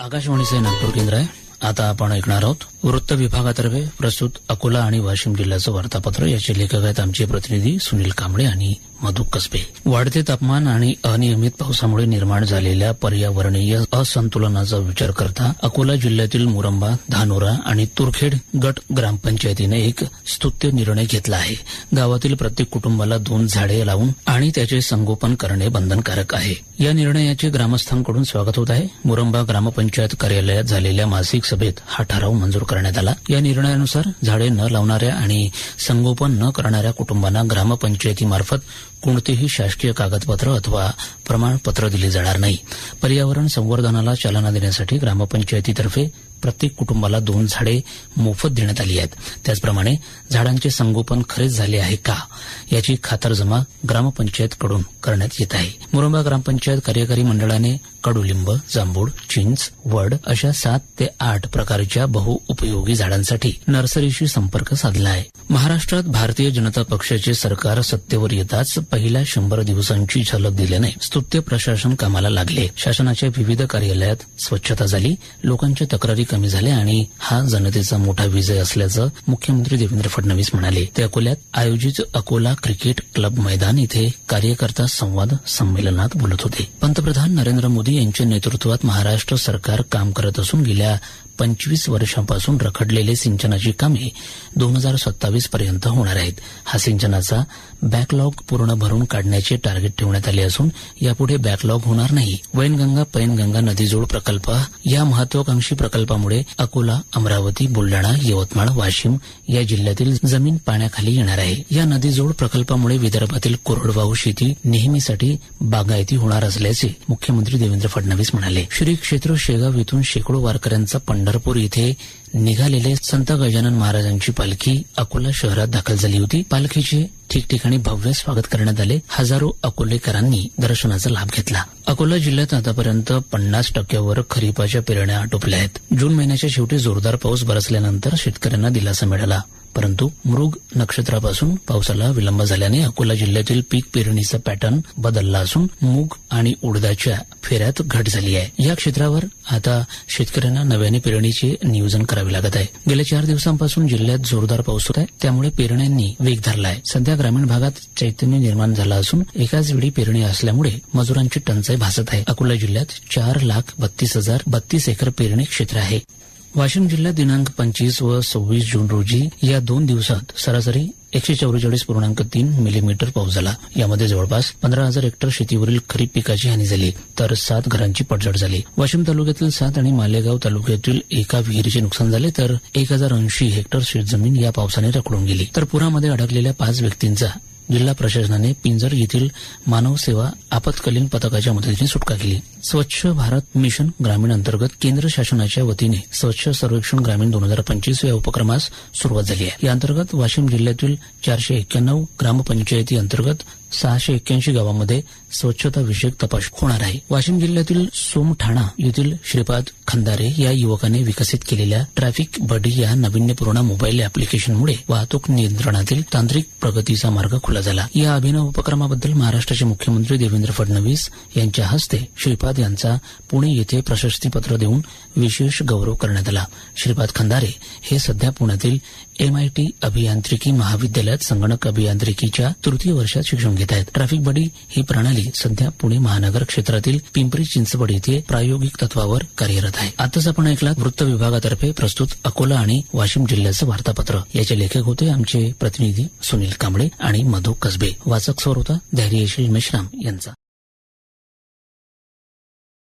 आकाशवाणीचे नागपूर केंद्र आहे. आता आपण ऐकणार आहोत वृत्त विभागातर्फे प्रस्तुत अकोला आणि वाशिम जिल्ह्याचं वार्तापत्र. याचे लेखक आहेत आमचे प्रतिनिधी सुनील कांबळे आणि मधु कसबे. वाढते तापमान आणि अनियमित पावसामुळे निर्माण झालेल्या पर्यावरणीय असंतुलनाचा विचार करता अकोला जिल्ह्यातील मुरंबा धानोरा आणि तुरखेड गट ग्रामपंचायतीने एक स्तुत्य निर्णय घेतला आहे. गावातील प्रत्येक कुटुंबाला दोन झाडे लावून आणि त्याचे संगोपन करणे बंधनकारक आहे. या निर्णयाचे ग्रामस्थांकडून स्वागत होत आहे. मुरंबा ग्रामपंचायत कार्यालयात झालेल्या मासिक सभेत हा ठराव मंजूर करण्यात आला. या निर्णयानुसार झाडे न लावणाऱ्या आणि संगोपन न करणाऱ्या कुटुंबांना ग्रामपंचायतीमार्फत कोणतेही शासकीय कागदपत्र अथवा प्रमाणपत्र दिले जाणार नाही. पर्यावरण संवर्धनाला चालना देण्यासाठी ग्रामपंचायतीतर्फे प्रत्येक कुटुंबाला दोन झाडे मोफत देण्यात आली आहेत. त्याचप्रमाणे झाडांचे संगोपन खरेच झाले आहे का? याची खातरजमा ग्रामपंचायतकडून करण्यात येत आहे. मुरंबा ग्रामपंचायत कार्यकारी मंडळाने कडुलिंब जांभूळ चिंच वड अशा सात ते आठ प्रकारच्या बहुउपयोगी झाडांसाठी नर्सरीशी संपर्क साधला आहे. महाराष्ट्रात भारतीय जनता पक्षाचे सरकार सत्तेवर येताच पहिल्या शंभर दिवसांची झलक दिल्याने स्तुत्य प्रशासन कामाला लागले. शासनाच्या विविध कार्यालयात स्वच्छता झाली लोकांच्या तक्रारी कमी झाल्या आणि हा जनतेचा मोठा विजय असल्याचं मुख्यमंत्री देवेंद्र फडणवीस म्हणाले. ते अकोल्यात आयोजित अकोला क्रिकेट क्लब मैदान इथे कार्यकर्ता संवाद संमेलनात बोलत होते. पंतप्रधान नरेंद्र मोदी यांच्या नेतृत्वात महाराष्ट्र सरकार काम करत असून गेल्या पंचवीस वर्षांपासून रखडलेले सिंचनाची कामे दोन हजार सत्तावीस पर्यंत होणार आहेत. हा सिंचनाचा बॅकलॉग पूर्ण भरून काढण्याचे टार्गेट ठेवण्यात आले असून यापुढे बॅकलॉग होणार नाही. वैनगंगा पैनगंगा नदीजोड प्रकल्प या महत्वाकांक्षी प्रकल्पामुळे अकोला अमरावती बुलडाणा यवतमाळ वाशिम या जिल्ह्यातील जमीन पाण्याखाली येणार आहे. या नदीजोड प्रकल्पामुळे विदर्भातील कोरडवाहू शेती नेहमीसाठी बागायती होणार असल्याचे मुख्यमंत्री देवेंद्र फडणवीस म्हणाले. श्री क्षेत्र शेगाव येथून शेकडो वारकऱ्यांचा पंढरपूर येथे निघालेले संत गजानन महाराजांची पालखी अकोला शहरात दाखल झाली होती. पालखीचे ठिकठिकाणी भव्य स्वागत करण्यात आले. हजारो अकोलेकरांनी दर्शनाचा लाभ घेतला. अकोला जिल्ह्यात आतापर्यंत पन्नास टक्क्यावर खरीपाच्या पेरण्या आटोपल्या आहेत. जून महिन्याच्या शेवटी जोरदार पाऊस बरसल्यानंतर शेतकऱ्यांना दिलासा मिळाला. परंतु मृग नक्षत्रापासून पावसाला विलंब झाल्याने अकोला जिल्ह्यातील पीक पेरणीचा पॅटर्न बदलला असून मूग आणि उडदाच्या फेऱ्यात घट झाली आहे. या क्षेत्रावर आता शेतकऱ्यांना नव्याने पेरणीचे नियोजन करावे लागत आहे. गेल्या चार दिवसांपासून जिल्ह्यात जोरदार पाऊस होत आहे. त्यामुळे पेरण्यांनी वेग धरला आहे सध्या ग्रामीण भागात चैतन्य निर्माण झालं असून एकाच वेळी पेरणी असल्यामुळे मजुरांची टंचाई भासत आहे. अकोला जिल्ह्यात चार लाख बत्तीस हजार बत्तीस एकर पेरणी क्षेत्र आहे. वाशिम जिल्ह्यात दिनांक पंचवीस व सव्वीस जून रोजी या दोन दिवसात सरासरी एकशे चौवेचाळीस पूर्णांक तीन मिलीमीटर पाऊस झाला. यामध्ये जवळपास पंधरा हजार हेक्टर शेतीवरील खरीप पिकाची हानी झाली तर सात घरांची पडझड झाली. वाशिम तालुक्यातील सात आणि मालेगाव तालुक्यातील एका विहिरीचे नुकसान झाले तर एक हजार ऐंशी हेक्टर शेतजमीन या पावसाने रखडून गेली. तर पुरामध्ये अडकलेल्या पाच व्यक्तींचा जिल्हा प्रशासनाने पिंजर येथील मानव सेवा आपत्कालीन पथकाच्या मदतीने सुटका केली. स्वच्छ भारत मिशन ग्रामीण अंतर्गत केंद्र शासनाच्या वतीने स्वच्छ सर्वेक्षण ग्रामीण दोन हजार पंचवीस या उपक्रमास सुरुवात झाली आहे. या अंतर्गत वाशिम जिल्ह्यातील चारशे एक्क्याण्णव ग्रामपंचायती अंतर्गत सहाशे एक्क्याऐंशी गावांमध्ये स्वच्छता विषयक तपास होणार आहे. वाशिम जिल्ह्यातील सोमठाणा येथील श्रीपाद खंदारे या युवकाने विकसित केलेल्या ट्रॅफिक बडी या नाविन्यपूर्ण मोबाईल अॅप्लिकेशनमुळे वाहतूक नियंत्रणातील तांत्रिक प्रगतीचा मार्ग खुला झाला. या अभिनव उपक्रमाबद्दल महाराष्ट्राचे मुख्यमंत्री देवेंद्र फडणवीस यांच्या हस्ते श्रीपाद यांचा पुणे येथे प्रशस्तीपत्र देऊन विशेष गौरव करण्यात आला. श्रीपाद खंदारे हे सध्या पुण्यातील एमआयटी अभियांत्रिकी महाविद्यालयात संगणक अभियांत्रिकीच्या तृतीय वर्षात शिक्षण घेत आहेत ट्रॅफिक बडी ही प्रणाली सध्या पुणे महानगर क्षेत्रातील पिंपरी चिंचवड येथे प्रायोगिक तत्वावर कार्यरत आहे. आताच आपण ऐकलात वृत्त विभागातर्फे प्रस्तुत अकोला आणि वाशिम जिल्ह्याचं वार्तापत्र. याचे लेखक होते आमचे प्रतिनिधी सुनील कांबळे आणि मधु कसबे. वाचक स्वर होता धैर्यशील मेश्राम यांचा.